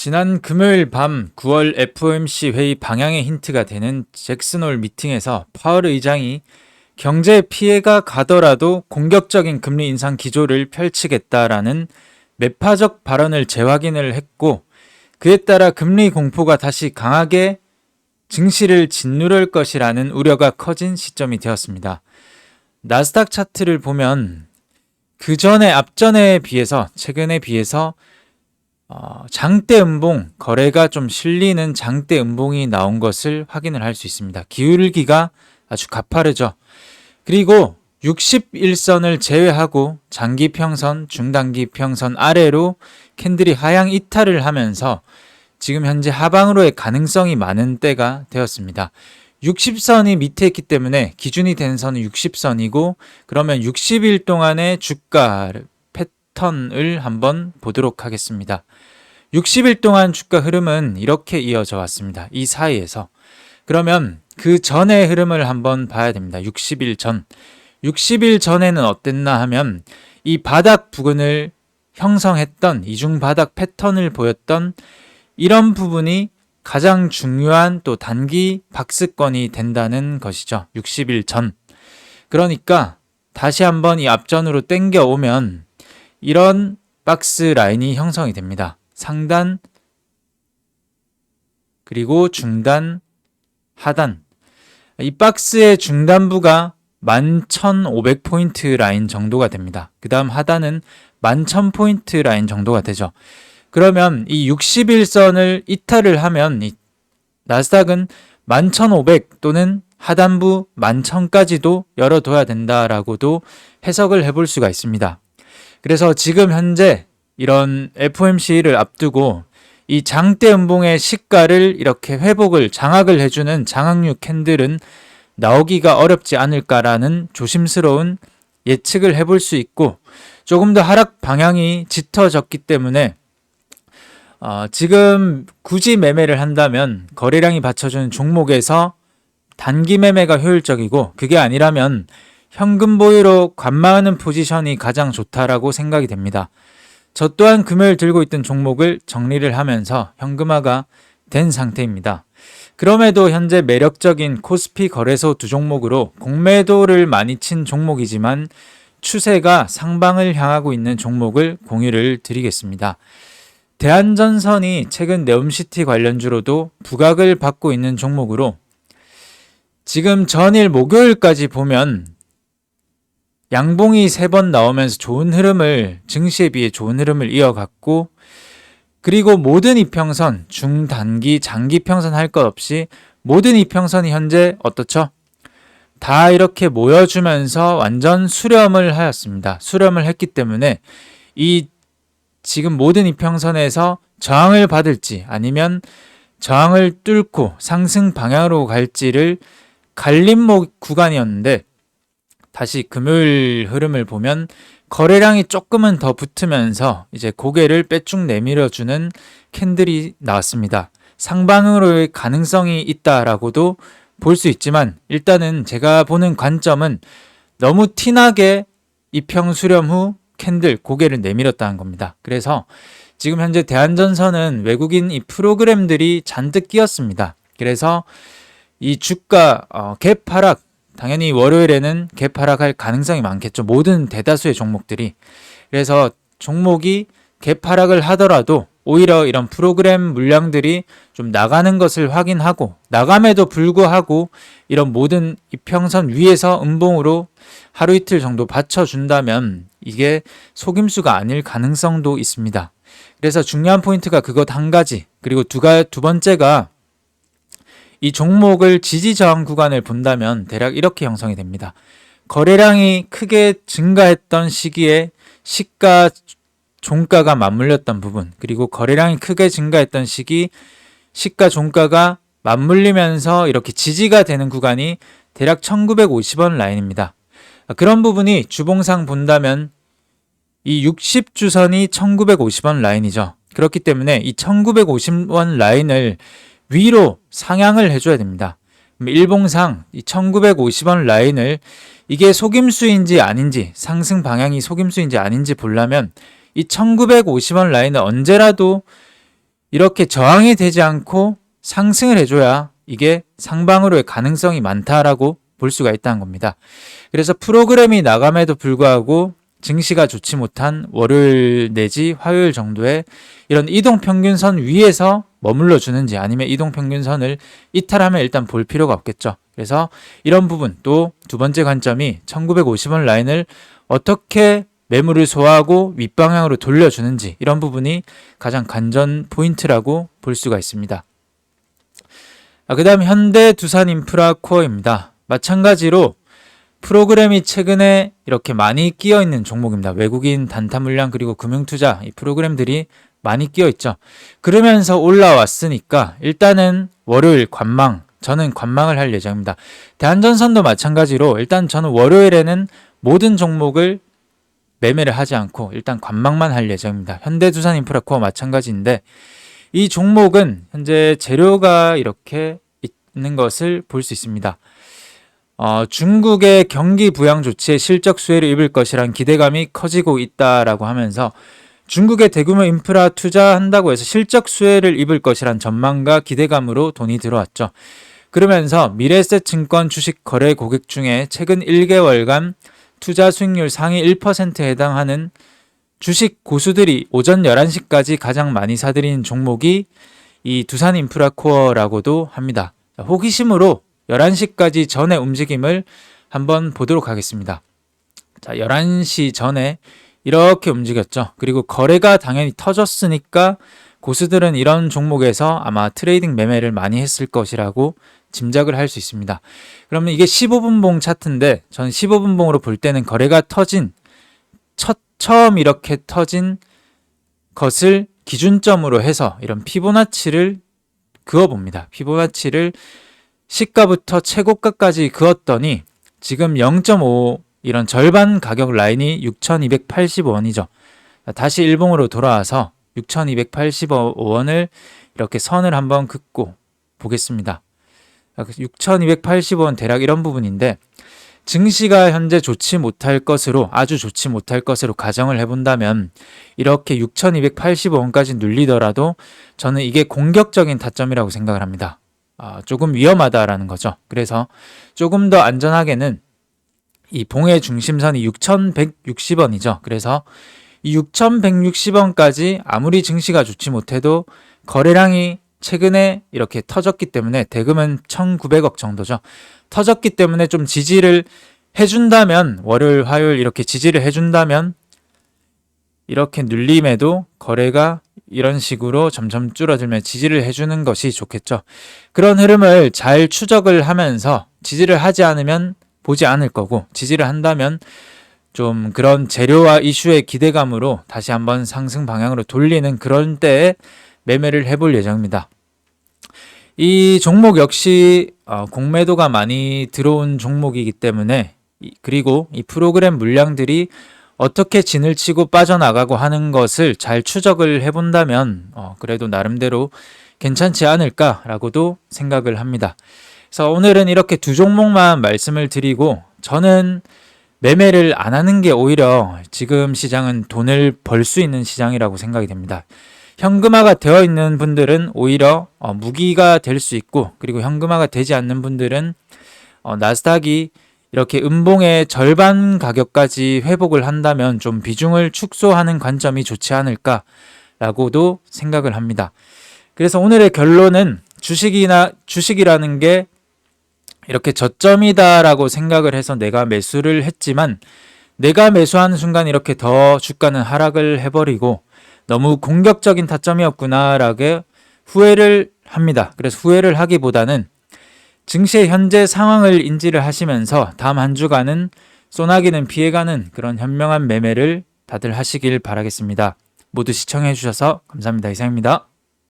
지난 금요일 밤 9월 FOMC 회의 방향의 힌트가 되는 잭슨홀 미팅에서 파월 의장이 경제 피해가 가더라도 공격적인 금리 인상 기조를 펼치겠다라는 매파적 발언을 재확인을 했고 그에 따라 금리 공포가 다시 강하게 증시를 짓누를 것이라는 우려가 커진 시점이 되었습니다. 나스닥 차트를 보면 그 전에 앞전에 비해서 최근에 비해서 어, 장대 음봉 거래가 좀 실리는 장대 음봉이 나온 것을 확인을 할 수 있습니다. 기울기가 아주 가파르죠. 그리고 61선을 제외하고 장기 평선, 중단기 평선 아래로 캔들이 하향 이탈을 하면서 지금 현재 하방으로의 가능성이 많은 때가 되었습니다. 60선이 밑에 있기 때문에 기준이 된 선은 60선이고 그러면 60일 동안의 주가 패턴을 한번 보도록 하겠습니다. 60일 동안 주가 흐름은 이렇게 이어져 왔습니다. 이 사이에서. 그러면 그 전의 흐름을 한번 봐야 됩니다. 60일 전. 60일 전에는 어땠나 하면 이 바닥 부근을 형성했던 이중 바닥 패턴을 보였던 이런 부분이 가장 중요한 또 단기 박스권이 된다는 것이죠. 60일 전. 그러니까 다시 한번 이 앞전으로 땡겨 오면 이런 박스 라인이 형성이 됩니다. 상단 그리고 중단 하단 이 박스의 중단부가 11,500포인트 라인 정도가 됩니다. 그 다음 하단은 11,000포인트 라인 정도가 되죠. 그러면 이 60일선을 이탈을 하면 이 나스닥은 11,500 또는 하단부 11,000까지도 열어둬야 된다라고도 해석을 해볼 수가 있습니다. 그래서 지금 현재 이런 FOMC를 앞두고 이 장대 음봉의 시가를 이렇게 회복을 장악을 해주는 장악류 캔들은 나오기가 어렵지 않을까라는 조심스러운 예측을 해볼 수 있고 조금 더 하락 방향이 짙어졌기 때문에 어, 지금 굳이 매매를 한다면 거래량이 받쳐주는 종목에서 단기 매매가 효율적이고 그게 아니라면 현금 보유로 관망하는 포지션이 가장 좋다라고 생각이 됩니다. 저 또한 금요일 들고 있던 종목을 정리를 하면서 현금화가 된 상태입니다. 그럼에도 현재 매력적인 코스피 거래소 두 종목으로 공매도를 많이 친 종목이지만 추세가 상방을 향하고 있는 종목을 공유를 드리겠습니다. 대한전선이 최근 네옴시티 관련주로도 부각을 받고 있는 종목으로 지금 전일 목요일까지 보면 양봉이 세 번 나오면서 좋은 흐름을 증시에 비해 좋은 흐름을 이어갔고 그리고 모든 이평선 중단기 장기 평선 할 것 없이 모든 이평선이 현재 어떻죠? 다 이렇게 모여주면서 완전 수렴을 하였습니다. 수렴을 했기 때문에 이 지금 모든 이평선에서 저항을 받을지 아니면 저항을 뚫고 상승 방향으로 갈지를 갈림목 구간이었는데 다시 금요일 흐름을 보면 거래량이 조금은 더 붙으면서 이제 고개를 빼쭉 내밀어주는 캔들이 나왔습니다. 상방으로의 가능성이 있다라고도 볼 수 있지만 일단은 제가 보는 관점은 너무 티나게 이평 수렴 후 캔들 고개를 내밀었다는 겁니다. 그래서 지금 현재 대한전선은 외국인 이 프로그램들이 잔뜩 끼었습니다. 그래서 이 주가 어, 갭 하락 당연히 월요일에는 개파락할 가능성이 많겠죠. 모든 대다수의 종목들이. 그래서 종목이 개파락을 하더라도 오히려 이런 프로그램 물량들이 좀 나가는 것을 확인하고 나감에도 불구하고 이런 모든 이평선 위에서 음봉으로 하루 이틀 정도 받쳐준다면 이게 속임수가 아닐 가능성도 있습니다. 그래서 중요한 포인트가 그것 한 가지 그리고 두 가 두 번째가 이 종목을 지지 저항 구간을 본다면 대략 이렇게 형성이 됩니다. 거래량이 크게 증가했던 시기에 시가 종가가 맞물렸던 부분 그리고 거래량이 크게 증가했던 시기 시가 종가가 맞물리면서 이렇게 지지가 되는 구간이 대략 1950원 라인입니다. 그런 부분이 주봉상 본다면 이 60주선이 1950원 라인이죠. 그렇기 때문에 이 1950원 라인을 위로 상향을 해줘야 됩니다. 일봉상 1950원 라인을 이게 속임수인지 아닌지 상승 방향이 속임수인지 아닌지 보려면 이 1950원 라인을 언제라도 이렇게 저항이 되지 않고 상승을 해줘야 이게 상방으로의 가능성이 많다라고 볼 수가 있다는 겁니다. 그래서 프로그램이 나감에도 불구하고 증시가 좋지 못한 월요일 내지 화요일 정도에 이런 이동 평균선 위에서 머물러 주는지 아니면 이동 평균선을 이탈하면 일단 볼 필요가 없겠죠. 그래서 이런 부분 또 두 번째 관점이 1950원 라인을 어떻게 매물을 소화하고 윗방향으로 돌려주는지 이런 부분이 가장 관전 포인트라고 볼 수가 있습니다. 아, 그 다음 현대 두산 인프라 코어입니다. 마찬가지로 프로그램이 최근에 이렇게 많이 끼어 있는 종목입니다. 외국인 단타 물량 그리고 금융 투자 이 프로그램들이 많이 끼어 있죠. 그러면서 올라왔으니까 일단은 월요일 관망 저는 관망을 할 예정입니다. 대한전선도 마찬가지로 일단 저는 월요일에는 모든 종목을 매매를 하지 않고 일단 관망만 할 예정입니다. 현대두산인프라코어 마찬가지인데 이 종목은 현재 재료가 이렇게 있는 것을 볼 수 있습니다. 어, 중국의 경기 부양 조치에 실적 수혜를 입을 것이란 기대감이 커지고 있다라고 하면서 중국의 대규모 인프라 투자한다고 해서 실적 수혜를 입을 것이란 전망과 기대감으로 돈이 들어왔죠. 그러면서 미래에셋 증권 주식 거래 고객 중에 최근 1개월간 투자 수익률 상위 1%에 해당하는 주식 고수들이 오전 11시까지 가장 많이 사들인 종목이 이 두산 인프라 코어라고도 합니다. 호기심으로 11시까지 전의 움직임을 한번 보도록 하겠습니다. 자, 11시 전에 이렇게 움직였죠. 그리고 거래가 당연히 터졌으니까 고수들은 이런 종목에서 아마 트레이딩 매매를 많이 했을 것이라고 짐작을 할 수 있습니다. 그러면 이게 15분봉 차트인데 저는 15분봉으로 볼 때는 거래가 터진 첫 처음 이렇게 터진 것을 기준점으로 해서 이런 피보나치를 그어 봅니다. 피보나치를 시가부터 최고가까지 그었더니 지금 0.5 이런 절반 가격 라인이 6,280원이죠. 다시 일봉으로 돌아와서 6,280원을 이렇게 선을 한번 긋고 보겠습니다. 6,280원 대략 이런 부분인데 증시가 현재 좋지 못할 것으로 아주 좋지 못할 것으로 가정을 해본다면 이렇게 6,280원까지 눌리더라도 저는 이게 공격적인 타점이라고 생각을 합니다. 아, 조금 위험하다라는 거죠. 그래서 조금 더 안전하게는 이 봉의 중심선이 6,160원이죠. 그래서 이 6,160원까지 아무리 증시가 좋지 못해도 거래량이 최근에 이렇게 터졌기 때문에 대금은 1,900억 정도죠. 터졌기 때문에 좀 지지를 해준다면 월요일, 화요일 이렇게 지지를 해준다면 이렇게 눌림에도 거래가 이런 식으로 점점 줄어들면 지지를 해주는 것이 좋겠죠. 그런 흐름을 잘 추적을 하면서 지지를 하지 않으면 보지 않을 거고 지지를 한다면 좀 그런 재료와 이슈의 기대감으로 다시 한번 상승 방향으로 돌리는 그런 때에 매매를 해볼 예정입니다. 이 종목 역시 어, 공매도가 많이 들어온 종목이기 때문에 그리고 이 프로그램 물량들이 어떻게 진을 치고 빠져나가고 하는 것을 잘 추적을 해본다면 어, 그래도 나름대로 괜찮지 않을까라고도 생각을 합니다. 그래서 오늘은 이렇게 두 종목만 말씀을 드리고 저는 매매를 안 하는 게 오히려 지금 시장은 돈을 벌 수 있는 시장이라고 생각이 됩니다. 현금화가 되어 있는 분들은 오히려 어, 무기가 될 수 있고 그리고 현금화가 되지 않는 분들은 어, 나스닥이 이렇게 음봉의 절반 가격까지 회복을 한다면 좀 비중을 축소하는 관점이 좋지 않을까라고도 생각을 합니다. 그래서 오늘의 결론은 주식이나 주식이라는 게 이렇게 저점이다라고 생각을 해서 내가 매수를 했지만 내가 매수하는 순간 이렇게 더 주가는 하락을 해버리고 너무 공격적인 타점이었구나라고 후회를 합니다. 그래서 후회를 하기보다는 증시의 현재 상황을 인지를 하시면서 다음 한 주간은 소나기는 피해가는 그런 현명한 매매를 다들 하시길 바라겠습니다. 모두 시청해 주셔서 감사합니다. 이상입니다.